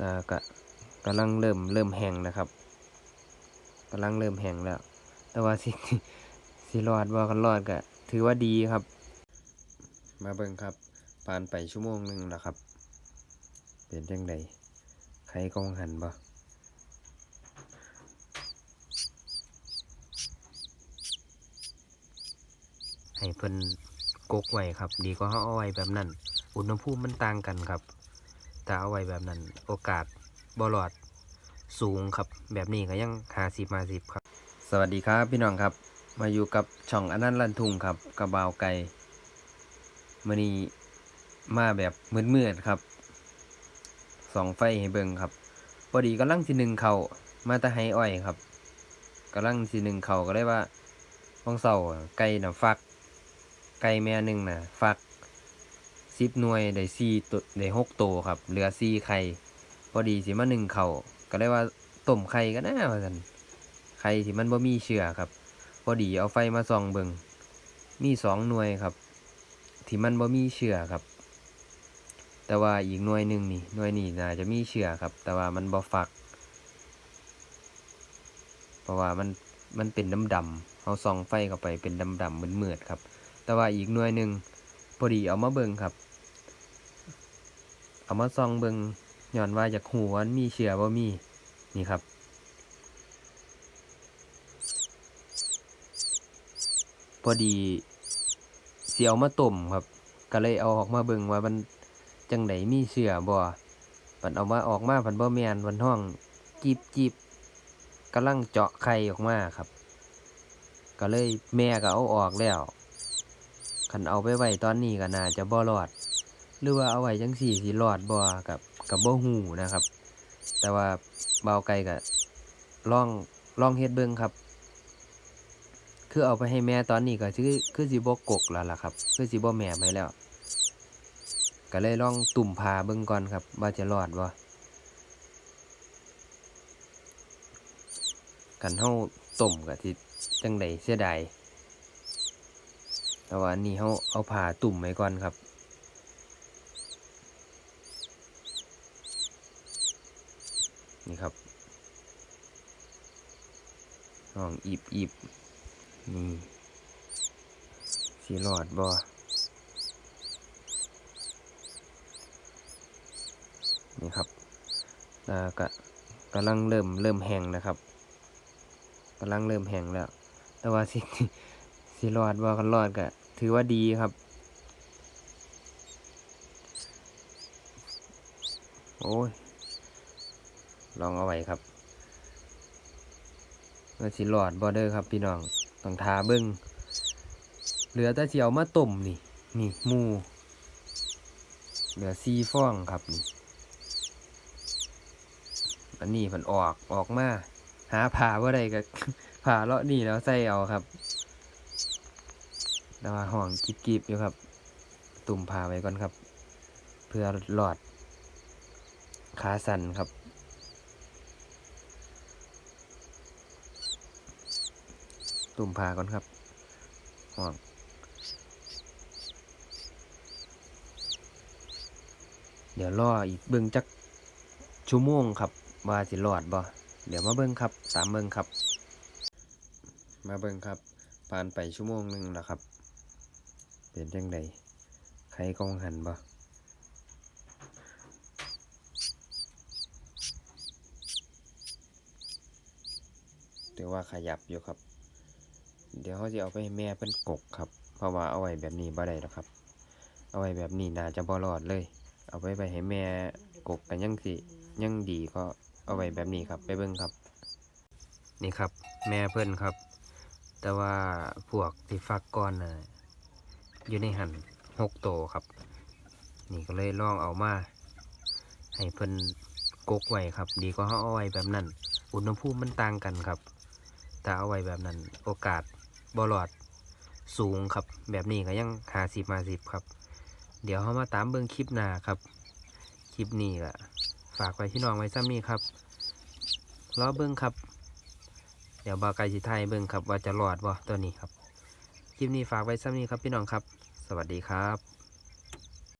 อ่าก็กำลังเริ่มเริ่มแห้งนะครับกำลังเริ่มแห้งแล้ว แต่ว่าสิสิรอดบ่ากันรอดก็ถือว่าดีครับ มาเบิ่งครับผ่านไปชั่วโมงหนึ่งแล้วครับ เป็นจังไดใครกองหันบ่ให้เพิ่นกกไว้ครับ ดีกว่าเขาเอาไว้แบบนั้น อุณหภูมิมันต่างกันครับ ถ้าเอาไว้แบบนั้น โอกาสบ่รอดสูงครับ แบบนี้ก็ยังหาสิบมาสิบครับ สวัสดีครับพี่น้องครับ มาอยู่กับช่องอนันต์ลันทุงครับกระบาวไก่มือนี้มาแบบมืดๆครับสองไฟให้เบิ่งครับพอดีกำลังสิหนึ่งเขามาตะไห้อ้อยครับกำลังสิหนึ่งเข่าก็เลยว่าห้องเสาไก่น่ะฟัก ไก่แม่หนึ่งน่ะ ฟัก สิบหน่วยได้สี่ตัวได้หกตัวครับ เหลือสี่ไข่พอดีสิมาหนึ่งเขาก็เลยว่าต้มไข่ก็น่าว่าสันไข่ที่มันบ่มีเชื้อครับ พอดีเอาไฟมาส่องเบิงมีสองหน่วยครับ ที่มันบ่มีเชื้อครับ แต่ว่าอีกหน่วยหนึ่งนี่หน่วยนี่น่าจะมีเชื้อครับ แต่ว่ามันบ่ฟัก เพราะว่ามันมันเป็นดำดำเอาส่องไฟเข้าไปเป็นดำดำๆมือนเมือดครับ แต่ว่าอีกหน่วยหนึ่งพอดีเอามาเบิงครับ เอามาส่องเบิงย้อนว่าจากหูว่ามันมีเชื้อบ่มีนี่ครับ พอดีเสียวมาต้มครับ ก็เลยเอาออกมาเบิ่งว่ามันจังไดมีเสือบ่ปันเอามาออกมาพันบ่แมนวันห้องจีบจีบกำลังเจาะไข่ออกมาครับ ก็เลยแม่ก็เอาออกแล้วคันเอาไปไว้ตอนนี้ก็น่าจะบ่รอด หรือว่าเอาไว้จังสี่สิรอดบ่กับกับบ่หูนะครับ แต่ว่าเบาไก่ก็ลองลองเฮ็ดเบิ่งครับ คือเอาไปให้แม่ตอนนี้ก็คือคือสิบ่กกแล้วล่ะครับ คือสิบ่แม่ไปแล้ว ก็เลยลองตุ่มพาเบิ่งก่อนครับ ว่าจะรอดบ่กันเฮาต้มก็สิจังไดเสียดายแต่ว่าอันนี้เฮาเอาผ่าตุ่มไว้ก่อนครับ นี่ครับน้องอีบอีบนี่สีหลอดบอนี่ครับอ่ากะกำลังเริ่มเริ่มแห้งนะครับกำลังเริ่มแห้งแล้ว แต่ว่าสิสีหลอดบอกันรอดกะถือว่าดีครับ โอ้ย ลองเอาไว้ครับว่าสิหลอดบอเดอร์ครับพี่น้องต้องทาเบิ้งเหลือแต่สิเอามาต้มนี่ นี่มูเหลือซีฟองครับนี่อันนี้มันออกออกมา หาผ่าว่าได้ก็ผ่าเลาะนี่แล้วใส่เอาครับแต่ว่าห่องกิบกิบๆอยู่ครับ ตุ่มผ่าไว้ก่อนครับ เพื่อหลอดขาสั่นครับ ตุ่มผ่าก่อนครับห่วงเดี๋ยวรออีกเบิ่งจักชั่วโมงครับว่าสิรอดบ่เดี๋ยวมาเบิ่งครับตามเบิ่งครับ มาเบิ่งครับผ่านไปชั่วโมงหนึ่งแล้วครับ เป็นจังไดใครกองหันบ่ถือว่าขยับอยู่ครับ เดี๋ยวเขาจะเอาไปแม่เพิ่นกกครับ เพราะว่าเอาไว้แบบนี้บ่ได้หรอกครับ เอาไว้แบบนี้น่าจะบ่รอดเลย เอาไปไปให้แม่กกกันยังสิยังดีก็เอาไว้แบบนี้ครับไปเบิ่งครับ นี่ครับ แม่เพิ่นครับ แต่ว่าพวกที่ฟักก้อนน่ะอยู่ในหันหกโตครับ นี่ก็เลยลองเอามาให้เพิ่นกกไว้ครับ ดีกว่าเขาเอาไว้แบบนั้น อุณหภูมิมันต่างกันครับถ้าเอาไว้แบบนั้นโอกาส บอลอดสูงครับ แบบนี้ก็ยังหาสิบมาสิบครับ เดี๋ยวเขามาตามเบิ้งคลิปหน้าครับ คลิปนี้ละฝากไว้ที่น้องไว้ซ้ำนี่ครับรอเบิ้งครับ เดี๋ยวบาไกสิไทยเบิ้งครับว่าจะรอดบ่ตัวนี้ครับ คลิปนี้ฝากไว้ซ้ำนี่ครับพี่น้องครับ สวัสดีครับ